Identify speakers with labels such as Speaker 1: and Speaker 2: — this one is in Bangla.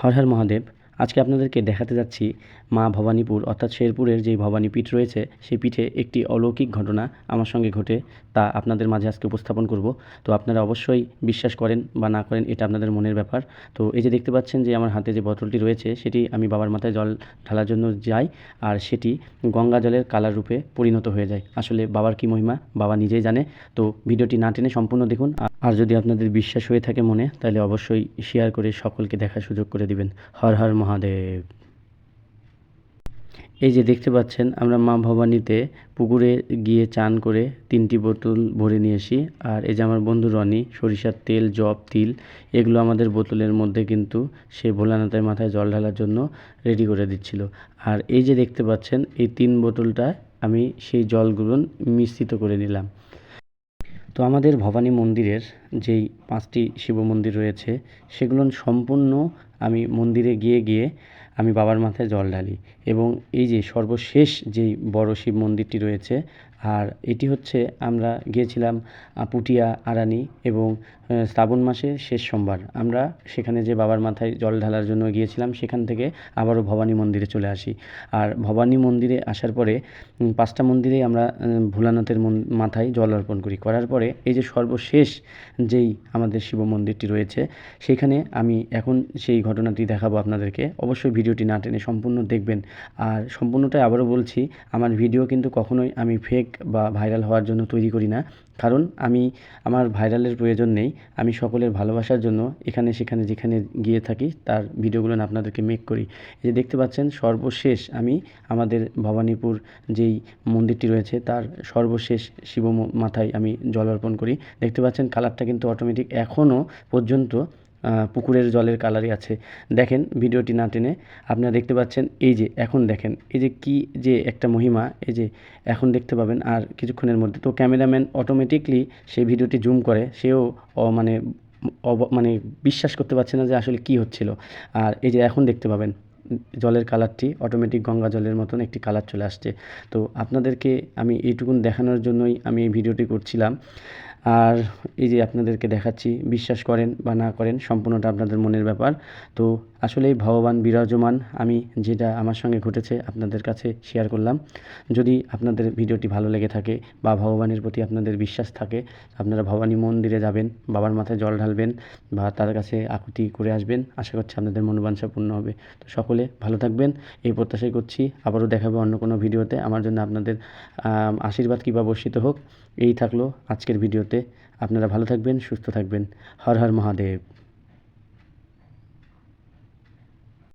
Speaker 1: হর হর মহাদেব, আজকে আপনাদেরকে দেখাতে যাচ্ছি মা ভবানীপুর, অর্থাৎ শেরপুরের যেই ভবানী পীঠ রয়েছে, সেই পীঠে একটি অলৌকিক ঘটনা আমার সঙ্গে ঘটে, তা আপনাদের মাঝে আজকে উপস্থাপন করব। তো আপনারা অবশ্যই বিশ্বাস করেন বা না করেন, এটা আপনাদের মনের ব্যাপার। তো এই যে দেখতে পাচ্ছেন যে আমার হাতে যে বোতলটি রয়েছে, সেটি আমি বাবার মাথায় জল ঢালার জন্য যাই, আর সেটি গঙ্গা জলের কালার রূপে পরিণত হয়ে যায়। আসলে বাবার কি মহিমা, বাবা নিজেই জানে। তো ভিডিওটি না টেনে সম্পূর্ণ দেখুন। আর- যদি আপনাদের বিশ্বাস হয়ে থাকে মনে, তাহলে অবশ্যই শেয়ার করে সকলকে দেখার সুযোগ করে দিবেন। হর হর মহাদেব। এই যে দেখতে পাচ্ছেন, আমরা মা ভবানীতে পুকুরে গিয়ে চান করে তিনটি বোতল ভরে নিয়ে আসি। আর এই যে আমার বন্ধু রনি, সরিষার তেল, জব, তিল, এগুলো আমাদের বোতলের মধ্যে কিন্তু সে ভোলানাথের মাথায় জল ঢালার জন্য রেডি করে দিচ্ছিল। আর এই যে দেখতে পাচ্ছেন, এই তিন বোতলটা আমি সেই জলগুলো মিশ্রিত করে নিলাম। তো আমাদের ভবানী মন্দিরের যেই পাঁচটি শিব মন্দির রয়েছে, সেগুলো সম্পূর্ণ আমি মন্দিরে গিয়ে গিয়ে আমি বাবার মাথায় জল ঢালি এবং এই যে সর্বশেষ যেই বড় শিব মন্দিরটি রয়েছে, আর এটি হচ্ছে আমরা গিয়েছিলাম পুটিয়া, আরানি এবং শ্রাবণ মাসের শেষ সোমবার। আমরা সেখানে যে বাবার মাথায় জল ঢালার জন্য গিয়েছিলাম, সেখান থেকে আবারও ভবানী মন্দিরে চলে আসি। আর ভবানী মন্দিরে আসার পরে পাঁচটা মন্দিরে আমরা ভোলানাথের মাথায় জল অর্পণ করি। করার পরে এই যে সর্বশেষ যেই আমাদের শিব মন্দিরটি রয়েছে, সেখানে আমি এখন সেই ঘটনাটি দেখাবো আপনাদেরকে। অবশ্যই ভিডিওটি না টেনে সম্পূর্ণ দেখবেন। আর সম্পূর্ণটাই আবারও বলছি, আমার ভিডিও কিন্তু কখনোই আমি ফেক বা ভাইরাল হওয়ার জন্য তৈরি করি না। কারণ আমি, আমার ভাইরালের প্রয়োজন নেই। আমি সকলের ভালোবাসার জন্য এখানে, সেখানে, যেখানে গিয়ে থাকি, তার ভিডিওগুলো আপনাদেরকে মেক করি। এই যে দেখতে পাচ্ছেন, সর্বশেষ আমি আমাদের ভবানীপুর যেই মন্দিরটি রয়েছে, তার সর্বশেষ শিব মাথায় আমি জল অর্পণ করি। দেখতে পাচ্ছেন কালারটা কিন্তু অটোমেটিক এখনও পর্যন্ত পুকুরের জলের কালারই আছে। দেখেন ভিডিওটি না টেনে আপনারা দেখতে পাচ্ছেন, এই যে এখন দেখেন, এই যে কি যে একটা মহিমা, এই যে এখন দেখতে পাবেন। আর কিছুক্ষণের মধ্যে তো ক্যামেরাম্যান অটোমেটিকলি সেই ভিডিওটি জুম করে, সেও মানে মানে বিশ্বাস করতে পারছে না যে আসলে কি হচ্ছিল। আর এই যে এখন দেখতে পাবেন, জলের কালারটি অটোমেটিক গঙ্গা জলের মতন একটি কালার চলে আসছে। তো আপনাদেরকে আমি এইটুকুন দেখানোর জন্যই আমি এই ভিডিওটি করছিলাম। আর এই যে আপনাদেরকে দেখাচ্ছি, বিশ্বাস করেন বা না করেন, সম্পূর্ণটা আপনাদের মনের ব্যাপার। তো আসলেই ভগবান বিরাজমান। আমি যেটা আমার সঙ্গে ঘটেছে আপনাদের কাছে শেয়ার করলাম। যদি আপনাদের ভিডিওটি ভালো লেগে থাকে বা ভগবানের প্রতি আপনাদের বিশ্বাস থাকে, আপনারা ভবানী মন্দিরে যাবেন, বাবার মাথায় জল ঢালবেন বা তার কাছে আকুতি করে আসবেন, আশা করছি আপনাদের মনোবাঞ্ছা পূর্ণ হবে। তো সকলে ভালো থাকবেন, এই প্রত্যাশাই করছি। আবারও দেখাবো অন্য কোনো ভিডিওতে। আমার জন্য আপনাদের আশীর্বাদ কিংবা বর্ষিত হোক। এই থাকল আজকের ভিডিওতে। আপনারা ভালো থাকবেন, সুস্থ থাকবেন। হর হর মহাদেব।